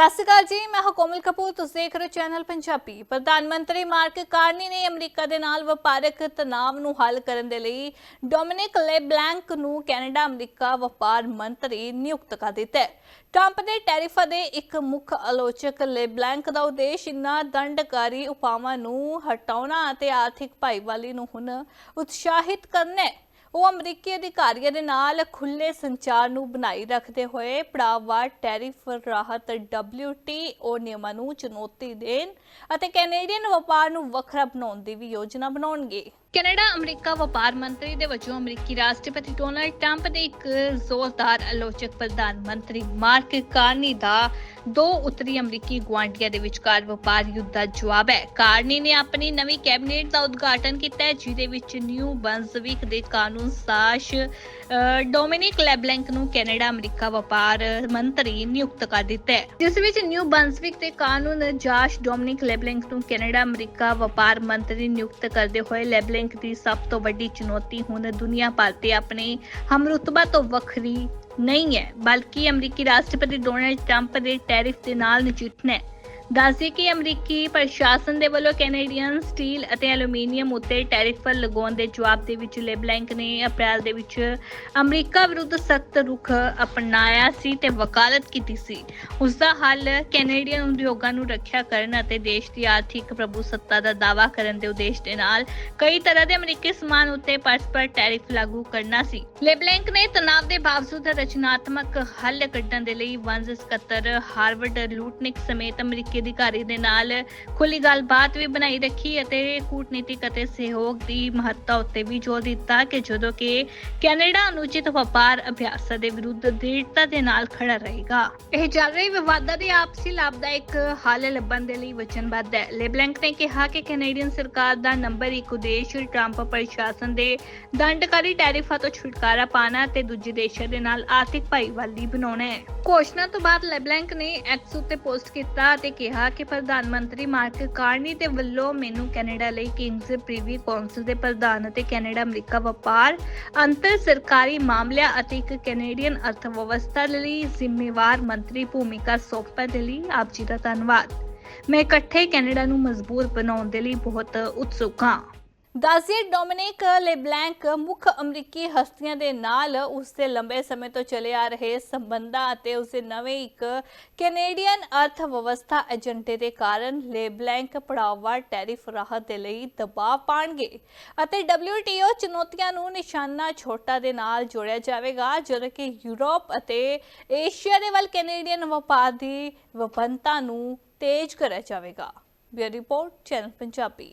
ਸਤਿ ਸ਼੍ਰੀ ਅਕਾਲ ਜੀ, ਮੈਂ ਹਾਂ ਕੋਮਲ ਕਪੂਰ, ਤੁਸੀਂ ਦੇਖ ਰਹੇ ਹੋ ਚੈਨਲ ਪੰਜਾਬੀ। ਪ੍ਰਧਾਨ ਮੰਤਰੀ ਮਾਰਕ ਕਾਰਨੀ ਨੇ ਅਮਰੀਕਾ ਦੇ ਨਾਲ ਵਪਾਰਕ ਤਣਾਅ ਨੂੰ ਹੱਲ ਕਰਨ ਦੇ ਲਈ ਡੋਮਿਨਿਕ ਲੈਬਲੈਂਕ ਨੂੰ ਕੈਨੇਡਾ, ਅਮਰੀਕਾ ਵਪਾਰ ਮੰਤਰੀ ਨਿਯੁਕਤ ਕਰ ਦਿੱਤਾ ਹੈ। ਟਰੰਪ ਦੇ ਟੈਰਿਫਾਂ ਦੇ ਇੱਕ ਮੁੱਖ ਆਲੋਚਕ ਲੈਬਲੈਂਕ ਦਾ ਉਦੇਸ਼ ਇਨ੍ਹਾਂ ਦੰਡਕਾਰੀ ਉਪਾਵਾਂ ਨੂੰ ਹਟਾਉਣਾ ਅਤੇ ਆਰਥਿਕ ਭਾਈਵਾਲੀ ਨੂੰ ਹੁਣ ਉਤਸ਼ਾਹਿਤ ਕਰਨਾ ਹੈ। ਉਹ ਅਮਰੀਕੀ ਅਧਿਕਾਰੀਆਂ ਦੇ ਨਾਲ ਖੁੱਲੇ ਸੰਚਾਰ ਨੂੰ ਬਣਾਈ ਰੱਖਦੇ ਹੋਏ ਪੜਾਵਾਰ ਟੈਰਿਫ ਰਾਹਤ WTO ਨਿਯਮਾਂ ਨੂੰ ਚੁਣੌਤੀ ਦੇਣ ਅਤੇ ਕੈਨੇਡੀਅਨ ਵਪਾਰ ਨੂੰ ਵੱਖਰਾ ਬਣਾਉਣ ਦੀ ਵੀ ਯੋਜਨਾ ਬਣਾਉਣਗੇ। ਕੈਨੇਡਾ ਅਮਰੀਕਾ ਵਪਾਰ ਮੰਤਰੀ ਦੇ ਵਜੋਂ ਅਮਰੀਕੀ ਰਾਸ਼ਟਰਪਤੀ ਡੋਨਲਡ ਟਰੰਪ ਦੇ ਇੱਕ ਜ਼ੋਰਦਾਰ ਆਲੋਚਕ ਪ੍ਰਧਾਨ ਮੰਤਰੀ ਮਾਰਕ ਕਾਰਨੀ ਦਾ ਦੋ ਉੱਤਰੀ ਅਮਰੀਕੀ ਗੁਆਂਢੀਆਂ ਦੇ ਵਿਚਕਾਰ ਵਪਾਰ ਯੁੱਧ ਦਾ ਜਵਾਬ ਹੈ। ਕਾਰਨੀ ਨੇ ਆਪਣੀ ਨਵੀਂ ਕੈਬਨਿਟ ਦਾ ਉਦਘਾਟਨ ਕੀਤਾ ਹੈ, ਜਿਹਦੇ ਵਿੱਚ ਨਿਊ ਬਨਸਵਿਕ ਦੇ ਕਾਨੂੰਨ ਸਾਸ਼ ਡੋਮਿਨਿਕ ਲੈਬਲੈਂਕ ਨੂੰ ਕੈਨੇਡਾ, ਅਮਰੀਕਾ ਵਪਾਰ ਮੰਤਰੀ ਨਿਯੁਕਤ ਕਰ ਦਿੱਤਾ ਹੈ। ਜਿਸ ਵਿੱਚ ਨਿਊ ਬਨਸਵਿਕ ਦੇ ਕਾਨੂੰਨ ਜਾਸ਼ ਡੋਮਿਨਿਕ ਲੈਬਲੈਂਕ ਨੂੰ ਕੈਨੇਡਾ, ਅਮਰੀਕਾ ਵਪਾਰ ਮੰਤਰੀ ਨਿਯੁਕਤ ਕਰਦੇ ਹੋਏ ਲੈਬਲੈਂਕ ਦੀ ਸਭ ਤੋਂ ਵੱਡੀ ਚੁਣੌਤੀ ਹੁਣ ਦੁਨੀਆ ਭਰ ਤੇ ਆਪਣੇ ਹਮਰੁਤਬਾ ਤੋਂ ਵੱਖਰੀ ਨਹੀਂ ਹੈ, ਬਲਕਿ ਅਮਰੀਕੀ ਰਾਸ਼ਟਰਪਤੀ ਡੋਨਲਡ ਟਰੰਪ ਦੇ ਟੈਰਿਫ ਦੇ ਨਾਲ ਨਜਿੱਠਣਾ ਹੈ। ਦੱਸਦੇ ਕਿ ਅਮਰੀਕੀ ਪ੍ਰਸ਼ਾਸਨ ਦੇ ਵੱਲੋਂ ਕੈਨੇਡੀਅਨ ਸਟੀਲ ਅਤੇ ਐਲੂਮੀਨੀਅਮ ਉੱਤੇ ਟੈਰਿਫ ਲਗਾਉਣ ਦੇ ਜਵਾਬ ਦੇ ਵਿੱਚ ਲੇਬਲੈਂਕ ਨੇ ਅਪ੍ਰੈਲ ਦੇ ਵਿੱਚ ਅਮਰੀਕਾ ਵਿਰੁੱਧ ਸਖਤ ਰੁਖ ਅਪਣਾਇਆ ਸੀ ਤੇ ਵਕਾਲਤ ਕੀਤੀ ਸੀ। ਉਸ ਦਾ ਹੱਲ ਕੈਨੇਡੀਅਨ ਉਦਯੋਗਾਂ ਨੂੰ ਰੱਖਿਆ ਕਰਨ ਅਤੇ ਦੇਸ਼ ਦੀ ਆਰਥਿਕ ਪ੍ਰਭੂਸੱਤਾ ਦਾ ਦਾਅਵਾ ਕਰਨ ਦੇ ਉਦੇਸ਼ ਦੇ ਨਾਲ ਕਈ ਤਰ੍ਹਾਂ ਦੇ ਅਮਰੀਕੀ ਸਮਾਨ ਉੱਤੇ ਪਰਸਪਰ ਟੈਰਿਫ ਲਾਗੂ ਕਰਨਾ ਸੀ। ਲੇਬਲੈਂਕ ਨੇ ਤਣਾਅ ਦੇ ਬਾਵਜੂਦ ਰਚਨਾਤਮਕ ਹੱਲ ਕੱਢਣ ਦੇ ਲਈ ਵੰਜ ਸਕੱਤਰ ਹਾਰਵਰਡ ਲੂਟਨਿਕ ਸਮੇਤ ਅਮਰੀਕੀ ਅਧਿਕਾਰੀ ਦੇ ਨਾਲ ਖੁੱਲੀ ਗੱਲਬਾਤ ਵੀ ਬਣਾਈ ਰੱਖੀ ਅਤੇ ਕੂਟਨੀਤਿਕ ਅਤੇ ਸਹਿਯੋਗ ਦੀ ਮਹੱਤਤਾ ਉੱਤੇ ਵੀ ਜ਼ੋਰ ਦਿੱਤਾ ਕਿ ਜਦੋਂ ਕਿ ਕੈਨੇਡਾ ਅਨੁਚਿਤ ਵਪਾਰ ਅਭਿਆਸਾਂ ਦੇ ਵਿਰੁੱਧ ਦ੍ਰਿੜਤਾ ਦੇ ਨਾਲ ਖੜਾ ਰਹੇਗਾ। ਇਹ ਚੱਲ ਰਹੀ ਵਿਵਾਦਾਂ ਦੇ ਆਪਸੀ ਲਾਭਦਾਇਕ ਹੱਲ ਲੱਭਣ ਦੇ ਲਈ ਵਚਨਬੱਧ ਹੈ। ਲੇਬਲੈਂਕ ਨੇ ਕਿਹਾ ਕਿ ਕੈਨੇਡੀਅਨ ਸਰਕਾਰ ਦਾ ਨੰਬਰ ਇੱਕ ਉਦੇਸ਼ ਟਰੰਪ ਪ੍ਰਸ਼ਾਸਨ ਦੇ ਦੰਡਕਾਰੀ ਟੈਰਿਫਾਂ ਤੋਂ ਛੁਟਕਾਰਾ ਪਾਣਾ ਤੇ ਦੂਜੇ ਦੇਸ਼ਾਂ ਦੇ ਨਾਲ ਆਰਥਿਕ ਭਾਈਵਾਲੀ ਬਣਾਉਣਾ ਹੈ। ਘੋਸ਼ਣਾ ਤੋਂ ਬਾਅਦ ਲੇਬਲੈਂਕ ਨੇ ਐਕਸ ਉੱਤੇ ਪੋਸਟ ਕੀਤਾ ਅਤੇ ਕਿਹਾ ਕਿ ਪ੍ਰਧਾਨ ਮੰਤਰੀ ਮਾਰਕ ਕਾਰਨੀ ਦੇ ਵੱਲੋਂ ਮੈਨੂੰ ਕੈਨੇਡਾ ਲਈ ਕਿੰਗਸ ਪ੍ਰੀਵੀ ਕੌਂਸਲ ਦੇ ਪ੍ਰਧਾਨ ਅਤੇ ਕੈਨੇਡਾ ਅਮਰੀਕਾ ਵਪਾਰ, ਅੰਤਰ ਸਰਕਾਰੀ ਮਾਮਲਿਆਂ ਅਤੇ ਇੱਕ ਕੈਨੇਡੀਅਨ ਅਰਥਵਿਵਸਥਾ ਲਈ ਜ਼ਿੰਮੇਵਾਰ ਮੰਤਰੀ ਭੂਮਿਕਾ ਸੌਂਪਣ ਦੇ ਲਈ ਆਪ ਜੀ ਦਾ ਧੰਨਵਾਦ। ਮੈਂ ਇਕੱਠੇ ਕੈਨੇਡਾ ਨੂੰ ਮਜ਼ਬੂਤ ਬਣਾਉਣ ਦੇ ਲਈ ਬਹੁਤ ਉਤਸੁਕ ਹਾਂ। ਦਾਜ਼ੀਰ ਡੋਮਿਨਿਕ ਲੈਬਲੈਂਕ ਮੁੱਖ ਅਮਰੀਕੀ ਹਸਤੀਆਂ ਦੇ ਨਾਲ ਉਸ ਦੇ ਲੰਬੇ ਸਮੇਂ ਤੋਂ ਚਲੇ ਆ ਰਹੇ ਸੰਬੰਧਾਂ ਅਤੇ ਉਸ ਦੇ ਨਵੇਂ ਇੱਕ ਕੈਨੇਡੀਅਨ ਅਰਥ ਵਿਵਸਥਾ ਏਜੰਡੇ ਦੇ ਕਾਰਨ ਲੈਬਲੈਂਕ ਪੜਾਵਾਰ ਟੈਰਿਫ ਰਾਹਤ ਦੇ ਲਈ ਦਬਾਅ ਪਾਣਗੇ ਅਤੇ WTO ਚੁਣੌਤੀਆਂ ਨੂੰ ਨਿਸ਼ਾਨਾ ਛੋਟਾ ਦੇ ਨਾਲ ਜੋੜਿਆ ਜਾਵੇਗਾ, ਜਦੋਂ ਕਿ ਯੂਰਪ ਅਤੇ ਏਸ਼ੀਆ ਦੇ ਵੱਲ ਕੈਨੇਡੀਅਨ ਵਪਾਰ ਦੀ ਵਿਭਿੰਨਤਾ ਨੂੰ ਤੇਜ਼ ਕਰਿਆ ਜਾਵੇਗਾ। Bureau report, channel Punjabi.